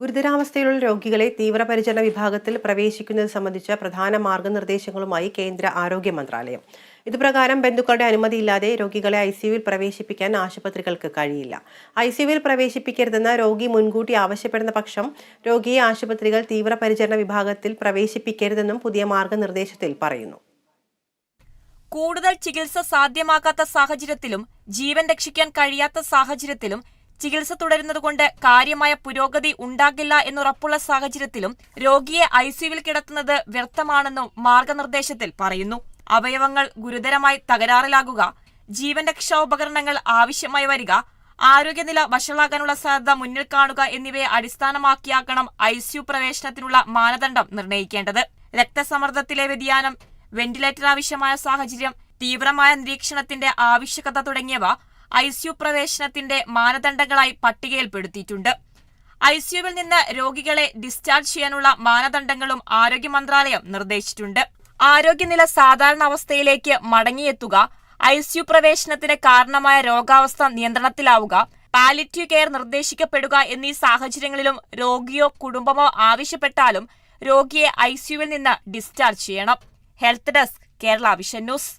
ഗുരുതരാവസ്ഥയിലുള്ള രോഗികളെ തീവ്രപരിചരണ വിഭാഗത്തിൽ പ്രവേശിക്കുന്നത് സംബന്ധിച്ച പ്രധാന മാർഗനിർദ്ദേശങ്ങളുമായി കേന്ദ്ര ആരോഗ്യ മന്ത്രാലയം. ഇതുപ്രകാരം ബന്ധുക്കളുടെ അനുമതിയില്ലാതെ രോഗികളെ ഐ സിയുവിൽ പ്രവേശിപ്പിക്കാൻ ആശുപത്രികൾക്ക് കഴിയില്ല. ഐ സിയുവിൽ പ്രവേശിപ്പിക്കരുതെന്ന് രോഗി മുൻകൂട്ടി ആവശ്യപ്പെടുന്ന പക്ഷം രോഗിയെ ആശുപത്രികൾ തീവ്രപരിചരണ വിഭാഗത്തിൽ പ്രവേശിപ്പിക്കരുതെന്നും പുതിയ മാർഗനിർദ്ദേശത്തിൽ പറയുന്നു. കൂടുതൽ ചികിത്സ സാധ്യമാകാത്ത സാഹചര്യത്തിലും ജീവൻ രക്ഷിക്കാൻ കഴിയാത്ത സാഹചര്യത്തിലും ചികിത്സ തുടരുന്നതുകൊണ്ട് കാര്യമായ പുരോഗതി ഉണ്ടാകില്ല എന്നുറപ്പുള്ള സാഹചര്യത്തിലും രോഗിയെ ഐസിയുവിൽ കിടത്തുന്നത് വ്യർത്ഥമാണെന്നും മാർഗനിർദ്ദേശത്തിൽ പറയുന്നു. അവയവങ്ങൾ ഗുരുതരമായി തകരാറിലാകുക ജീവൻ രക്ഷാ ഉപകരണങ്ങൾ ആവശ്യമായി വരിക ആരോഗ്യനില വഷളാകാനുള്ള സാധ്യത മുന്നിൽ കാണുക എന്നിവയെ അടിസ്ഥാനമാക്കിയാക്കണം ഐസിയു പ്രവേശനത്തിനുള്ള മാനദണ്ഡം നിർണയിക്കേണ്ടത് രക്തസമ്മർദ്ദത്തിലെ വ്യതിയാനം വെന്റിലേറ്റർ ആവശ്യമായ സാഹചര്യം തീവ്രമായ നിരീക്ഷണത്തിന്റെ ആവശ്യകത തുടങ്ങിയവ ഐസിയു പ്രവേശനത്തിന്റെ മാനദണ്ഡങ്ങളായി പട്ടികയിൽപ്പെടുത്തിയിട്ടുണ്ട്. ഐസിയുവിൽ നിന്ന് രോഗികളെ ഡിസ്ചാർജ് ചെയ്യാനുള്ള മാനദണ്ഡങ്ങളും ആരോഗ്യ മന്ത്രാലയം നിർദ്ദേശിച്ചിട്ടുണ്ട്. ആരോഗ്യനില സാധാരണ അവസ്ഥയിലേക്ക് മടങ്ങിയെത്തുക ഐസിയു പ്രവേശനത്തിന് കാരണമായ രോഗാവസ്ഥ നിയന്ത്രണത്തിലാവുക പാലിറ്റീവ് കെയർ നിർദ്ദേശിക്കപ്പെടുക എന്നീ സാഹചര്യങ്ങളിലും രോഗിയോ കുടുംബമോ ആവശ്യപ്പെട്ടാലും രോഗിയെ ഐസിയുവിൽ നിന്ന് ഡിസ്ചാർജ് ചെയ്യണം. Health desk Kerala vision news.